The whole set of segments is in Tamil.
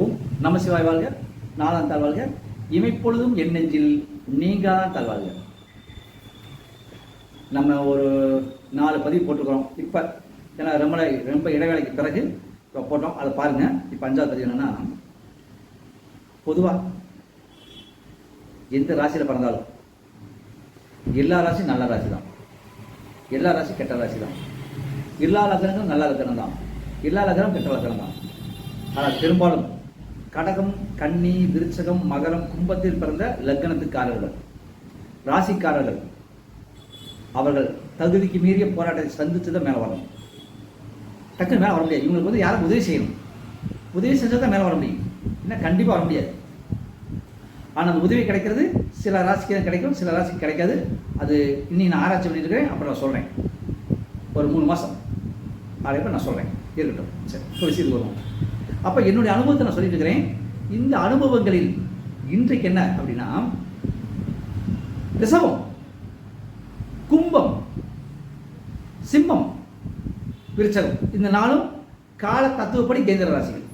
ஓம் நம சிவாய் வாழ்க. நாலாம் தாழ்வாழ்க இமைப்பொழுதும் என் நெஞ்சில் நீங்காதான் தாழ்வாழ்க நம்ம ஒரு நாலு பதிவு போட்டுக்கிறோம் இப்போ ஏன்னா ரொம்ப ரொம்ப இடைவேளைக்கு பிறகு இப்போ போட்டோம். அதை பாருங்கள் இப்போ அஞ்சாவது பதிவு என்னென்னா பொதுவாக எந்த ராசியில் பிறந்தாலும் எல்லா ராசியும் நல்ல ராசி தான் எல்லா ராசியும் கெட்ட ராசி தான் எல்லா லக்னங்களும் நல்ல லக்னம் தான் எல்லா லக்னம் கெட்ட லக்னம் தான் ஆனால் பெரும்பாலும் கடகம் கன்னி விருச்சகம் மகரம் கும்பத்தில் பிறந்த லக்னத்துக்காரர்கள் ராசிக்காரர்கள். அவர்கள் தகுதிக்கு மீறிய போராட்டத்தை சந்தித்து தான் மேலே வரணும். டக்குன்னு மேலே வர முடியாது. இவங்களுக்கு வந்து யாரும் உதவி செய்யணும். உதவி செஞ்சால் தான் மேலே வர முடியும். ஏன்னா கண்டிப்பாக வர முடியாது. ஆனால் அந்த உதவி கிடைக்கிறது சில ராசிக்கு தான் கிடைக்கும் சில ராசிக்கு கிடைக்காது. அது இன்னி நான் ஆராய்ச்சி பண்ணிட்டு அப்புறம் நான் சொல்கிறேன் ஒரு மூணு மாதம் அதே நான் சொல்கிறேன் இருக்கட்டும். சரி. ஒரு விஷயத்துக்கு வருவோம். அப்போ என்னுடைய அனுபவத்தை நான் சொல்லிட்டு இருக்கிறேன். இந்த அனுபவங்களில் இன்றைக்கு என்ன அப்படின்னா ரிசவம் கும்பம் சிம்மம் விருச்சகம் இந்த நாளும் கால தத்துவப்படி கேந்திர ராசிகள்.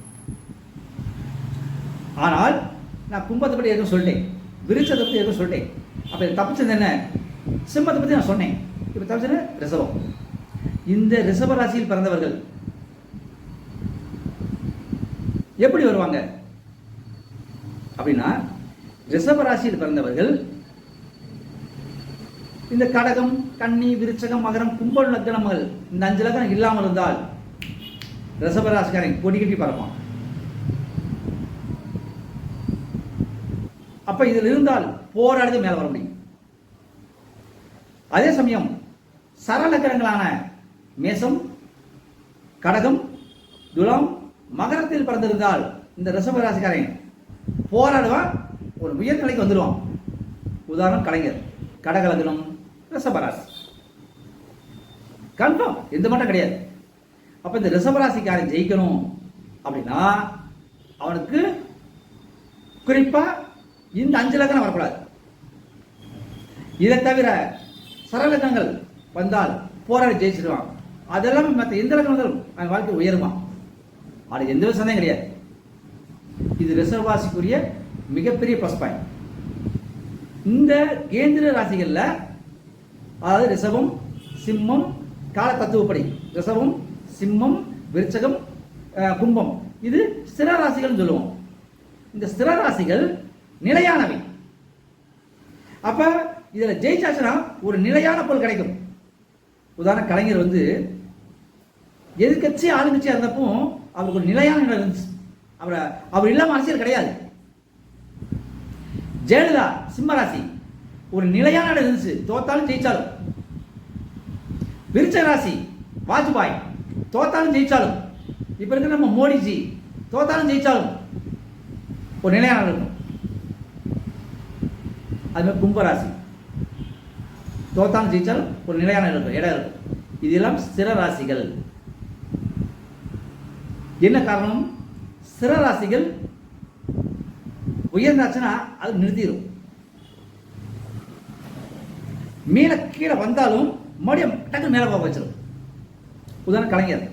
ஆனால் நான் கும்பத்தை பற்றி எதுவும் சொல்லிட்டேன் விருச்சத்தை பற்றி எதுவும் சொல்லிட்டேன் அப்போ தப்பிச்சது என்ன? சிம்மத்தை பற்றி நான் சொன்னேன். இப்போ தப்பிச்சது ரிசவம் இந்த ரிசவ ராசியில் பிறந்தவர்கள் எப்படி வருவாங்க? அப்படின்னா ரிஷப ராசியில் பிறந்தவர்கள் இந்த கடகம் கன்னி விருச்சகம் மகரம் கும்பல் லக்னங்கள் இந்த அஞ்சு லக்னம் இல்லாமல் இருந்தால் ரிஷபராசிக்காரன் கொடி கட்டி பறப்பான். அப்ப இதில் இருந்தால் போராடுது மேல வர முடியும். அதே சமயம் சரலக்கரங்களான மேசம் கடகம் துலாம் மகரத்தில் பிறந்திருந்தால் இந்த ரிஷப ராசிக்காரன் போராடுவான் ஒரு உயர்நிலைக்கு வந்துடுவான் உதாரணம் கலைஞர். கடகலகனம் ரிஷபராசி கன்ஃபார்ம் எந்த மட்டும் கிடையாது. அப்போ இந்த ரிஷபராசிக்காரன் ஜெயிக்கணும் அப்படின்னா அவனுக்கு குறிப்பாக இந்த அஞ்சு லக்கணம் வரக்கூடாது. இதை தவிர சரலக்கங்கள் வந்தால் போராடி ஜெயிச்சிடுவான் அதெல்லாம் மற்ற எந்த லக்கணம் வந்தாலும் அவன் வாழ்க்கை உயருவான். அது எந்த ஒரு சந்தேகம் கிடையாது. இது ரிசர்வாசிக்குரிய மிகப்பெரிய ப்ளஸ் பாயிண்ட் இந்த கேந்திர ராசிகளில் அதாவது ரிசவம் சிம்மம் கால தத்துவப்படி ரிசவம் சிம்மம் விருச்சகம் கும்பம். இது ஸ்திர ராசிகள்னு சொல்லுவோம். இந்த ஸ்திர ராசிகள் நிலையானவை. அப்ப இதில் ஜெயிச்சாச்சுன்னா ஒரு நிலையான பொருள் கிடைக்கும். உதாரண கலைஞர் வந்து எதிர்கட்சி ஆளுங்கட்சியாக இருந்தப்போ அவருக்கு ஒரு நிலையான நிலை இருந்துச்சு. அவரை அவர் இல்லாமல் அரசியல் கிடையாது. ஜெயலலிதா சிம்மராசி ஒரு நிலையான இடம் இருந்துச்சு. தோத்தாலும் ஜெயிச்சாலும். விருச்ச ராசி வாஜ்பாய். தோத்தாலும் ஜெயிச்சாலும். இப்போ இருக்கிற நம்ம மோடிஜி தோத்தாலும் ஜெயிச்சாலும். ஒரு நிலையான இருக்கும். அது மாதிரி கும்பராசி தோத்தாலும் ஜெயிச்சாலும் ஒரு நிலையான இடம் இருக்கும். இடம் இருக்கும். இதெல்லாம் ஸ்திர ராசிகள். என்ன காரணம்? ஸ்திர ராசிகள் உயர்ந்தாச்சுன்னா அது நிறுத்திடும் மேலே கீழே வந்தாலும் மறுபடியும் டக்குன்னு மேலே போக வச்சிடும் உதாரணம் கலைஞர்.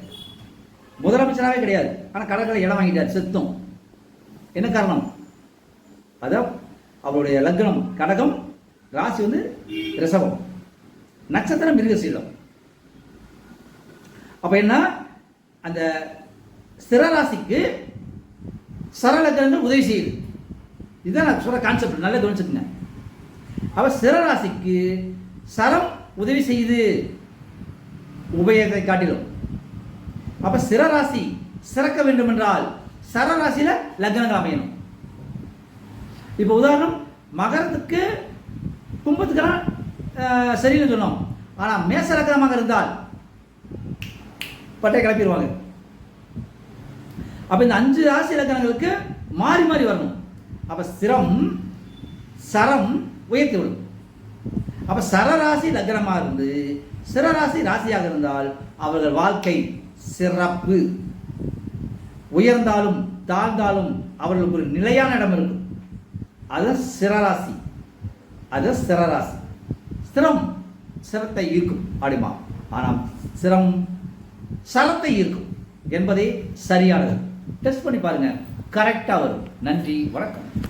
முதலமைச்சராகவே கிடையாது. ஆனால் கடற்கரை இடம் வாங்கிட்டார் செத்தும். என்ன காரணம்? அதான் அவருடைய லக்னம் கடகம் ராசி வந்து ரிசவம் நட்சத்திரம் மிருகசீலம். அப்போ என்ன? அந்த ஸ்திரராசிக்கு ராசிக்கு உதவி செய்யுது. இதுதான் நான் சொல்ற கான்செப்ட் நல்லா கவனிச்சுக்கங்க. அப்போ சிரராசிக்கு சரம் உதவி செய்யுது. உபயத்தை காட்டிலும். அப்ப சிரராசி சிறக்க வேண்டும் என்றால் சரராசியில லக்னங்கள் அமையணும். இப்போ உதாரணம் மகரத்துக்கு கும்பத்துக்கெல்லாம் சரின்னு சொன்னோம். ஆனா மேச லக்னமாக இருந்தால் பட்டை கிளப்பிடுவாங்க. அப்போ இந்த அஞ்சு ராசி இலக்கணங்களுக்கு மாறி மாறி வரணும். அப்போ சிரம் சரம் உயர்த்தி விடும். அப்போ சரராசி லக்னமாக இருந்து சிரராசி ராசியாக இருந்தால் அவர்கள் வாழ்க்கை சிறப்பு. உயர்ந்தாலும் தாழ்ந்தாலும் அவர்களுக்கு ஒரு நிலையான இடம் இருக்கும். அது சிரராசி. அது சிரராசி. ஸ்திரம் சிரத்தை ஈர்க்கும் அப்படிமா ஆனால் சிரம் சரத்தை ஈர்க்கும் என்பதே சரியானது. டெஸ்ட் பண்ணி பாருங்க. கரெக்டாக வரும். நன்றி வணக்கம்.